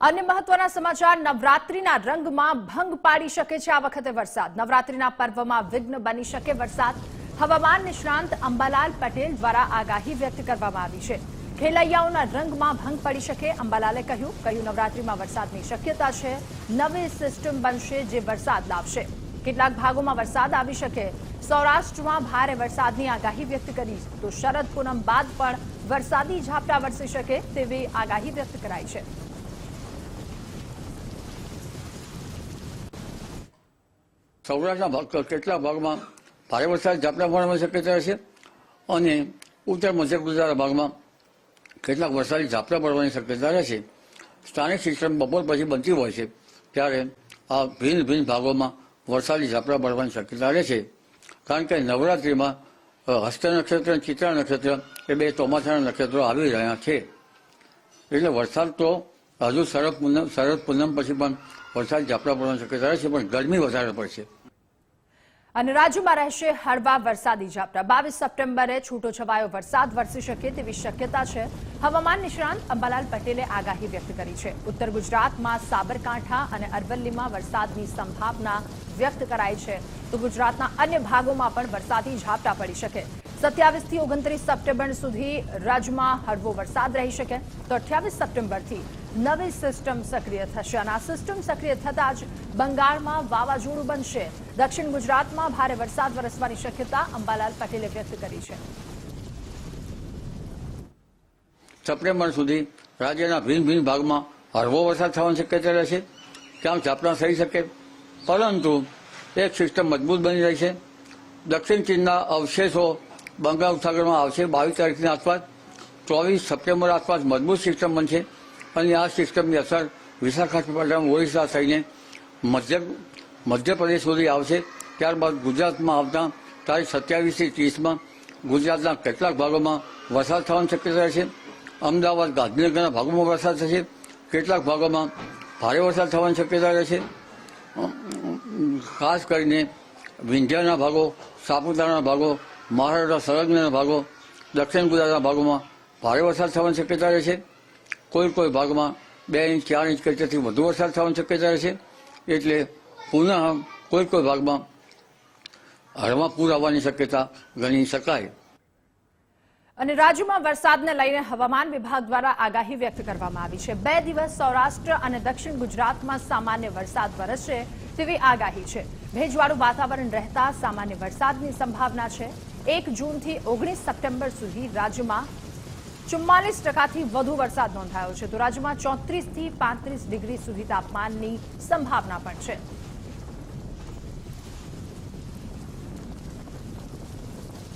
અન્ય મહત્વના સમાચાર, નવરાત્રીના રંગમાં ભંગ પાડી શકે છે આ વખતે વરસાદ. નવરાત્રીના પર્વમાં વિઘ્ન બની શકે વરસાદ. હવામાન નિષ્ણાંત અંબાલાલ પટેલ દ્વારા આગાહી વ્યક્ત કરવામાં આવી છે. ખેલૈયાઓના રંગમાં ભંગ પડી શકે, અંબાલાલે કહ્યું. કહ્યું નવરાત્રીમાં વરસાદની શક્યતા છે? નવી સિસ્ટમ બનશે જે વરસાદ લાવશે. કેટલાક ભાગોમાં વરસાદ આવી શકે. સૌરાષ્ટ્રમાં ભારે વરસાદની આગાહી વ્યક્ત કરી. તો શરદ પૂનમ બાદ પણ વરસાદી ઝાપટા વરસી શકે તેવી આગાહી વ્યક્ત કરાઈ છે. સૌરાષ્ટ્રના ભાગ કેટલા ભાગમાં ભારે વરસાદ ઝાપટા પડવાની શક્યતા છે? અને ઉત્તર મધ્ય ગુજરાતના ભાગમાં કેટલાક વરસાદી ઝાપટા પડવાની શક્યતા રહેશે સ્થાનિક સિસ્ટમ બપોર પછી બનતી હોય છે, ત્યારે આ ભિન્ન ભિન્ન ભાગોમાં વરસાદી ઝાપટા પડવાની શક્યતા રહેશે કારણ કે નવરાત્રિમાં હસ્ત નક્ષત્ર અને ચિત્રા નક્ષત્ર એ બે ચોમાસાના નક્ષત્રો આવી રહ્યા છે. એટલે વરસાદ તો હજુ શરદ પૂનમ શરદ પૂનમ પછી પણ વરસાદ ઝાપટા પડવાની શક્યતા રહેશે પણ ગરમી વધારે પડશે અને રાજ્યમાં રહેશે હળવા વરસાદી ઝાપટા. બાવીસ સપ્ટેમ્બરે છૂટો છવાયો વરસાદ વરસી શકે તેવી શક્યતા છે. હવામાન નિષ્ણાંત અંબાલાલ પટેલે આગાહી વ્યક્ત કરી છે. ઉત્તર ગુજરાતમાં સાબરકાંઠા અને અરવલ્લીમાં વરસાદની સંભાવના વ્યક્ત કરાઈ છે. તો ગુજરાતના અન્ય ભાગોમાં પણ વરસાદી ઝાપટા પડી શકે. સત્યાવીસથી ઓગણત્રીસ સપ્ટેમ્બર સુધી રાજ્યમાં હળવો વરસાદ રહી શકે. તો અઠ્યાવીસ સપ્ટેમ્બરથી નવી સિસ્ટમ સક્રિય થશે અને આ સિસ્ટમ સક્રિય થતાં જ બંગાળમાં વાવાઝોડું બનશે. દક્ષિણ ગુજરાતમાં ભારે વરસાદ વરસવાની શક્યતા અંબાલાલ પટેલે વ્યક્ત કરી છે. સપ્ટેમ્બર સુધી રાજ્યના ભિન્ન ભિન્ન ભાગમાં હળવો વરસાદ થવાની શક્યતા રહેશે. ક્યાંક ઝાપટા થઈ શકે, પરંતુ એક સિસ્ટમ મજબૂત બની રહી છે. દક્ષિણ ચીનના અવશેષો બંગાળ ઉપસાગરમાં આવશે. બાવીસ તારીખની આસપાસ, ચોવીસ સપ્ટેમ્બર આસપાસ મજબૂત સિસ્ટમ બનશે. અને આ સિસ્ટમની અસર વિશાખાપટ્ટનમ, ઓરિસ્સા થઈને મધ્ય, મધ્યપ્રદેશ સુધી આવશે. ત્યારબાદ ગુજરાતમાં આવતા તારીખ સત્યાવીસથી ત્રીસમાં ગુજરાતના કેટલાક ભાગોમાં વરસાદ થવાની શક્યતા છે અમદાવાદ, ગાંધીનગરના ભાગોમાં વરસાદ થશે. કેટલાક ભાગોમાં ભારે વરસાદ થવાની શક્યતા રહેશે. ખાસ કરીને વિંધ્યાના ભાગો, સાપુતારાના ભાગો મહારાષ્ટ્ર સંલગ્ન ભાગો, દક્ષિણ ગુજરાતના ભાગોમાં ભારે વરસાદ થવાની શક્યતા રહેશે કોઈ કોઈ ભાગમાં બે ઇંચ, ચાર ઇંચ કરતાથી વધુ વરસાદ થવાની શક્યતા રહેશે એટલે પુનઃ કોઈ કોઈ ભાગમાં હળવા પૂર આવવાની શક્યતા ગણી શકાય. અને રાજ્યમાં વરસાદને લઈને હવામાન વિભાગ દ્વારા આગાહી વ્યક્ત કરવામાં આવી છે. બે દિવસ સૌરાષ્ટ્ર અને દક્ષિણ ગુજરાતમાં સામાન્ય વરસાદ વરસશે તેવી આગાહી છે. ભેજવાળું વાતાવરણ રહેતા સામાન્ય વરસાદની સંભાવના છે. એક જૂનથી ઓગણીસ સપ્ટેમ્બર સુધી રાજ્યમાં ચુમ્માલીસ ટકાથી વધુ વરસાદ નોંધાયો છે. તો રાજ્યમાં ચોત્રીસથી પાંત્રીસ ડિગ્રી સુધી તાપમાનની સંભાવના પણ છે.